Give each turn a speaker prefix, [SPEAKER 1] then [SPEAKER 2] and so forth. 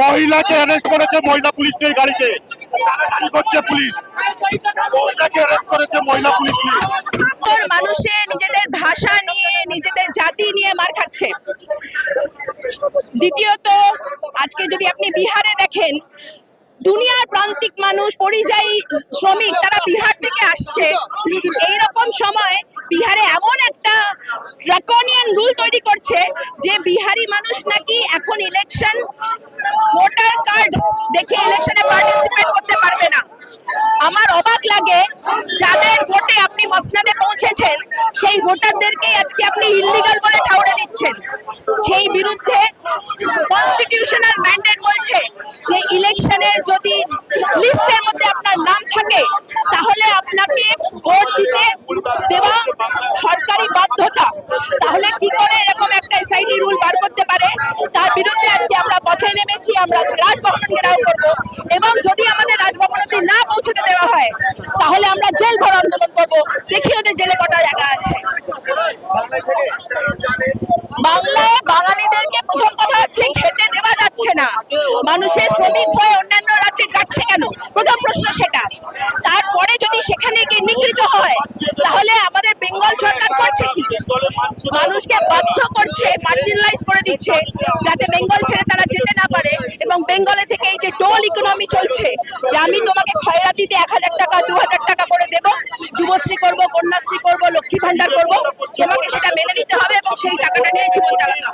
[SPEAKER 1] মহিলাকে অ্যারেস্ট করেছে মহিলা পুলিশ নেই গাড়িতে। করছে পুলিশ। মহিলাকে অ্যারেস্ট করেছে মহিলা পুলিশ নেই
[SPEAKER 2] মানুষে নিজেদের ভাষা নিয়ে, নিজেদের জাতি নিয়ে মার খাচ্ছে। দ্বিতীয়ত, আজকে যদি আপনি বিহারে দেখেন, দুনিয়ার প্রান্তিক মানুষ, পরিযায়ী শ্রমিক, তারা বিহার থেকে আসছে। এই রকম সময় বিহারে এমন ড্রাকনিয়ান রুল তৈরি করছে যে বিহারি মানুষ নাকি এখন ইলেকশন ভোটার কার্ড দেখে ইলেকশনে পার্টিসিপেট করতে পারবে না। আমার অবাক লাগে যাদের ভোটে আপনি মসনাদে পৌঁছেছেন, সেই ভোটারদেরকেই আজকে আপনি ইল্লিগাল বলে ঠাউরে দিচ্ছেন। সেই বিরুদ্ধে কনস্টিটিউশনাল ম্যান্ডেট বলছে যে ইলেকশনের যদি লিস্টের মধ্যে আপনার নাম থাকে তাহলে আপনাকে ভোট দিতে দেওয়া সরকারি বাধ্যতা তাহলে কি করে এরকম একটা এসআইটি রুল বার করতে পারে তার বিরুদ্ধে আজকে আমরা পথে নেমেছি, আমরা রাজভবন ঘেরাও করব। এবং যদি আমাদের রাজভবন অব্দি না পৌঁছতে দেওয়া হয়, তাহলে আমরা জেল ভর আন্দোলন করব। দেখি ওদের জেলে কটা জায়গা আছে। বাংলায় বাঙালিদেরকে প্রথম কথা হচ্ছে, খেতে দেওয়া যাচ্ছে না। মানুষের শ্রমিক হয়ে অন্যান্য রাজ্যে যাচ্ছে কেন? প্রথম প্রশ্ন সেটা। তারপরে যদি সেখানে গিয়ে নিগৃহীত হয়, তাহলে আমাদের বেঙ্গল মানুষকে বাধ্য করছে মার্জিনালাইজ করে দিচ্ছে, যাতে বেঙ্গল ছেড়ে তারা যেতে না পারে এবং বেঙ্গলে থেকে এই যে টোল ইকোনমি চলছে, যে আমি তোমাকে খয়রাতিতে এক হাজার টাকা, দু হাজার টাকা করে দেবো, যুবশ্রী করব, কন্যাশ্রী করব, লক্ষ্মী ভাণ্ডার করব, তোমাকে সেটা মেনে নিতে হবে এবং সেই টাকাটা নিয়ে জীবন চালাতে হবে।